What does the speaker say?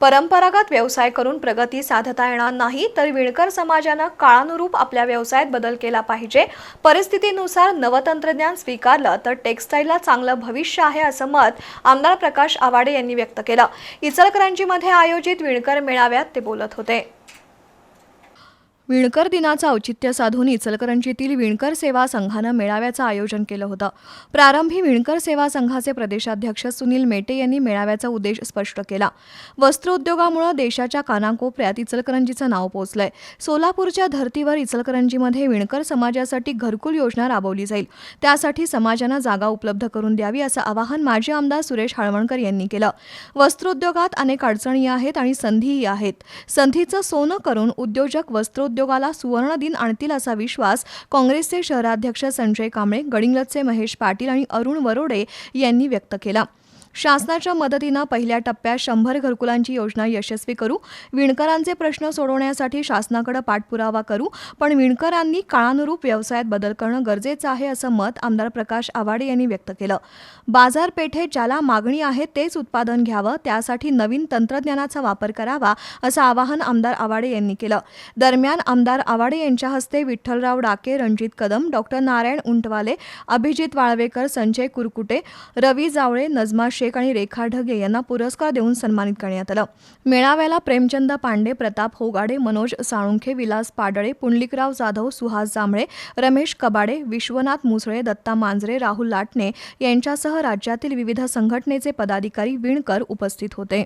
परंपरागत व्यवसाय करून प्रगती साधता येणार नाही तर विणकर समाजानं काळानुरूप आपल्या व्यवसायात बदल केला पाहिजे. परिस्थितीनुसार नवतंत्रज्ञान स्वीकारलं तर टेक्स्टाईलला चांगलं भविष्य आहे असं मत आमदार प्रकाश आवाडे यांनी व्यक्त केलं. इचलकरंजीमध्ये आयोजित विणकर मेळाव्यात ते बोलत होते. विणकर दिनाचं औचित्य साधून इचलकरंजीतील विणकर सेवा संघानं मेळाव्याचं आयोजन केलं होतं. प्रारंभी विणकर सेवा संघाचे प्रदेशाध्यक्ष सुनील मेटे यांनी मेळाव्याचा उद्देश स्पष्ट केला. वस्त्रोद्योगामुळे देशाच्या कानाकोपऱ्यात इचलकरंजीचं नाव पोचलंय. सोलापूरच्या धर्तीवर इचलकरंजीमध्ये विणकर समाजासाठी घरकुल योजना राबवली जाईल. त्यासाठी समाजानं जागा उपलब्ध करून द्यावी असं आवाहन माजी आमदार सुरेश हळवणकर यांनी केलं. वस्त्रोद्योगात अनेक अडचणी आहेत आणि संधीही आहेत. संधीचं सोनं करून उद्योजक वस्त्रोद्योग सुवर्ण दिन आणतील असा विश्वास काँग्रेसचे शहराध्यक्ष संजय कांबळे गडिंगलचे महेश पाटील आणि अरुण वरोडे यांनी व्यक्त केला. शासनाच्या मदतीनं पहिल्या टप्प्यात शंभर घरकुलांची योजना यशस्वी करू विणकरांचे प्रश्न सोडवण्यासाठी शासनाकडे पाठपुरावा करू पण विणकरांनी काळानुरूप व्यवसायात बदल करणं गरजेचं आहे असं मत आमदार प्रकाश आवाडे यांनी व्यक्त केलं. बाजारपेठेत ज्याला मागणी आहे तेच उत्पादन घ्यावं त्यासाठी नवीन तंत्रज्ञानाचा वापर करावा असं आवाहन आमदार आवाडे यांनी केलं. दरम्यान आमदार आवाडे यांच्या हस्ते विठ्ठलराव डाके रणजित कदम डॉक्टर नारायण उंटवाले अभिजित वाळवेकर संजय कुरकुटे रवी जावळे नजमा शेख आणि रेखा ढगे यांना पुरस्कार देऊन सन्मानित करण्यात आलं. मेळाव्याला प्रेमचंद पांडे प्रताप होगाडे मनोज साळुंखे विलास पाडळे पुंडलिकराव जाधव सुहास जांभळे रमेश कबाडे विश्वनाथ मुसळे दत्ता मांजरे राहुल लाटणे यांच्यासह राज्यातील विविध संघटनेचे पदाधिकारी विणकर उपस्थित होते.